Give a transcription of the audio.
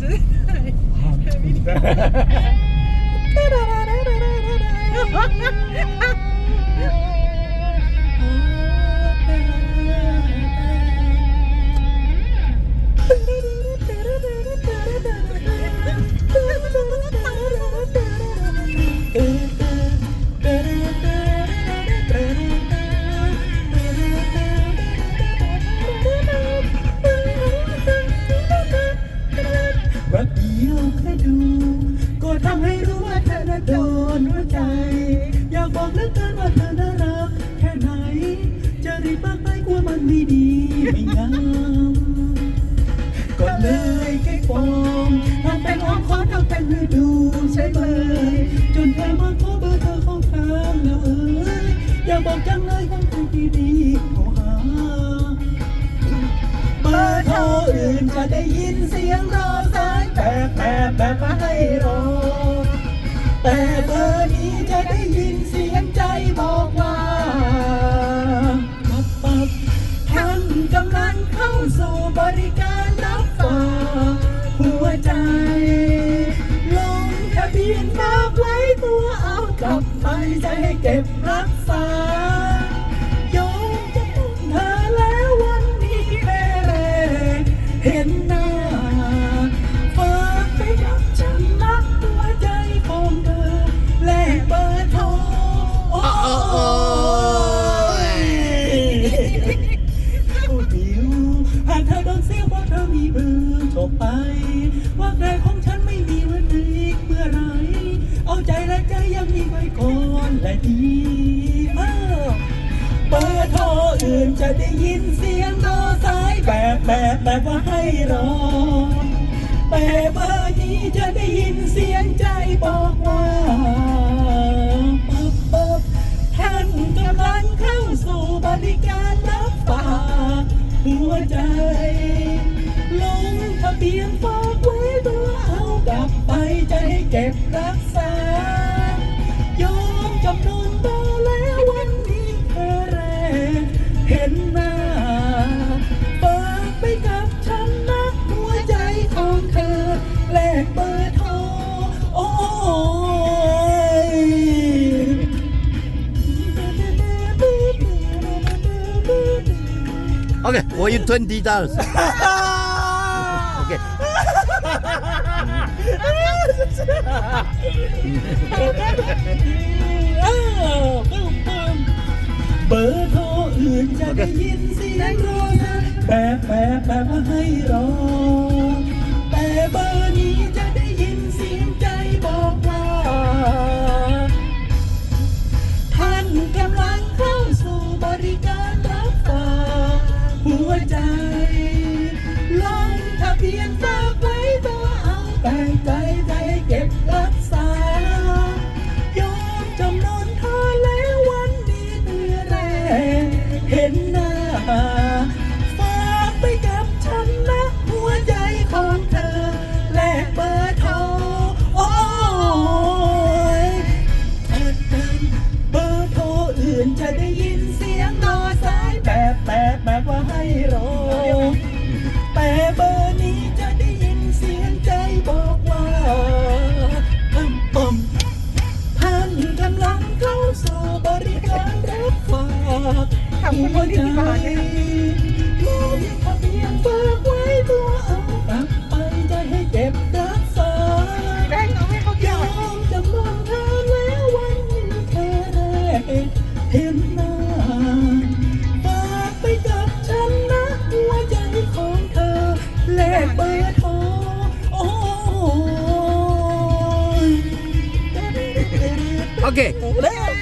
ฉันได้วิดี อื่นจะได้ยินเสียงรอสายแบบแบบแบบมาให้รอ แต่เบอร์นี้จะได้ยินเสียงใจบอกว่าปับปับท่านกำลังเข้าสู่บริการรับฝากหัวใจ ลงทะเบียนฝากไว้ตัวเอากลับไปจะให้เก็บรักษา ว้ก่อนและดีมากเบอร์โทรอื่นจะได้ยินเสียงรอสายแบบแบบแบบว่าให้รอ แต่เบอร์นี้จะได้ยินเสียงใจบอกว่าปับปับท่านกำลังเข้าสู่บริการรับฝากหัวใจลงทะเบียนฝากไว้เพื่อเอากลับไปจะให้เก็บรักษา Okay, for you twenty dollars. Okay. เบอร์โทรอื่นจะได้ยินเสียงรอแบบแบบแบบว่าให้รอแต่เบอร์ ฝากไปกับฉันนะ หัวใจของเธอ แลกเบอร์โทรโอ้ยเบอร์โทรอื่นจะได้ยินเสียงรอสายแบบแบบแบบว่าให้รอแต่เบอร์ ขอบคุณคนที่ติดตามด้วยค่ะลงทะเบียนฝากไว้ตัวเอาไปจะให้เก็บรักษาแบงค์เอาให้เขายเกี่ยวอมจำนนเธอแล้ววันนี้แค่แรกเห็นหน้าฝากไปกับฉันนะหัวใจของเธอแลกเบอร์โทรโอ้ย Okay. แล้ว